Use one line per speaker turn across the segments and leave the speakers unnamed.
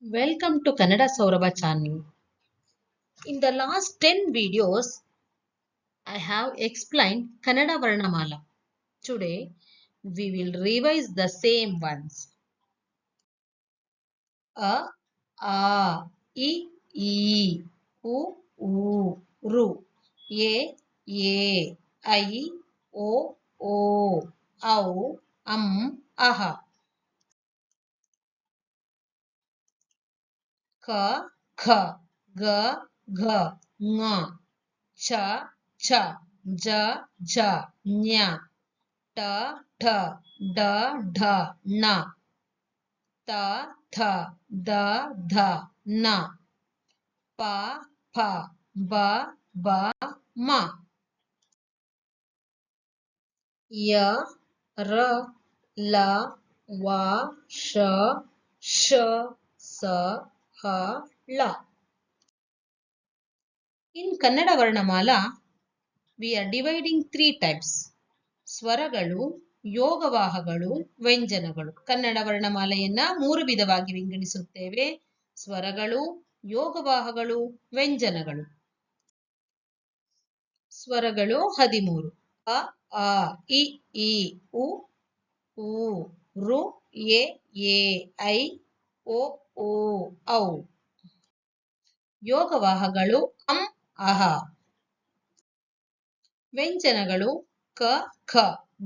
Welcome to Kannada Saurabha channel. In the last 10 videos, I have explained Kannada Varnamala. Today, we will revise the same ones. A, A, I, E, U, U, Ru, E, E, I, O, O, Au, Am, Aha. क ख, ग, घ, ङ छ छ ज झ ञ, ट, ठ, ड, ढ ण त, थ, द, ध, न, प, फ, ब ब, म. य, र, ल, व, श श, स ಹ, ಳ. In Kannada ವರ್ಣಮಾಲ we are dividing three types ಸ್ವರಗಳು, ಯೋಗವಾಹಗಳು, ವ್ಯಂಜನಗಳು. ಕನ್ನಡ ವರ್ಣಮಾಲೆಯನ್ನ ಮೂರು ವಿಧವಾಗಿ ವಿಂಗಡಿಸುತ್ತೇವೆ. ಸ್ವರಗಳು, ಯೋಗವಾಹಗಳು, ವ್ಯಂಜನಗಳು. ಸ್ವರಗಳು ಹದಿಮೂರು. ಅ, ಆ, ಇ ಈ ಉ, ರು, ಎ ಎ, ಐ ಓ ಓ, ಔ. ಯೋಗವಾಹಗಳು ಅಂ ಅಹ. ವ್ಯಂಜನಗಳು, ಕ, ಖ,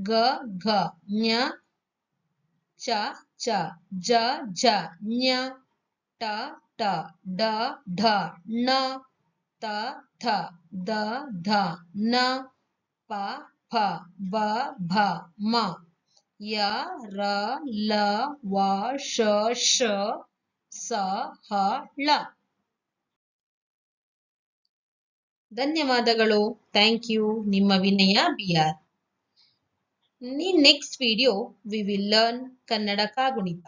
ಗ, ಘ, ಞ, ಚ ಚ, ಜ ಜ, ಞ, ಟ ಟ, ಡ, ಢ, ಣ, ತ, ಥ, ದ, ಧ, ನ, ಪ ಫ ಬ ಭ, ಮ. ಯ, ರ, ಲ, ವ, ಶ ಶ, ಸ, ಹ, ಳ. ಧನ್ಯವಾದಗಳು. ಥ್ಯಾಂಕ್ ಯು ನಿಮ್ಮ ವಿನಯ ಬಿ ಆರ್ ನಿ next video we will learn Kannada ಕಾಗುಣಿತ.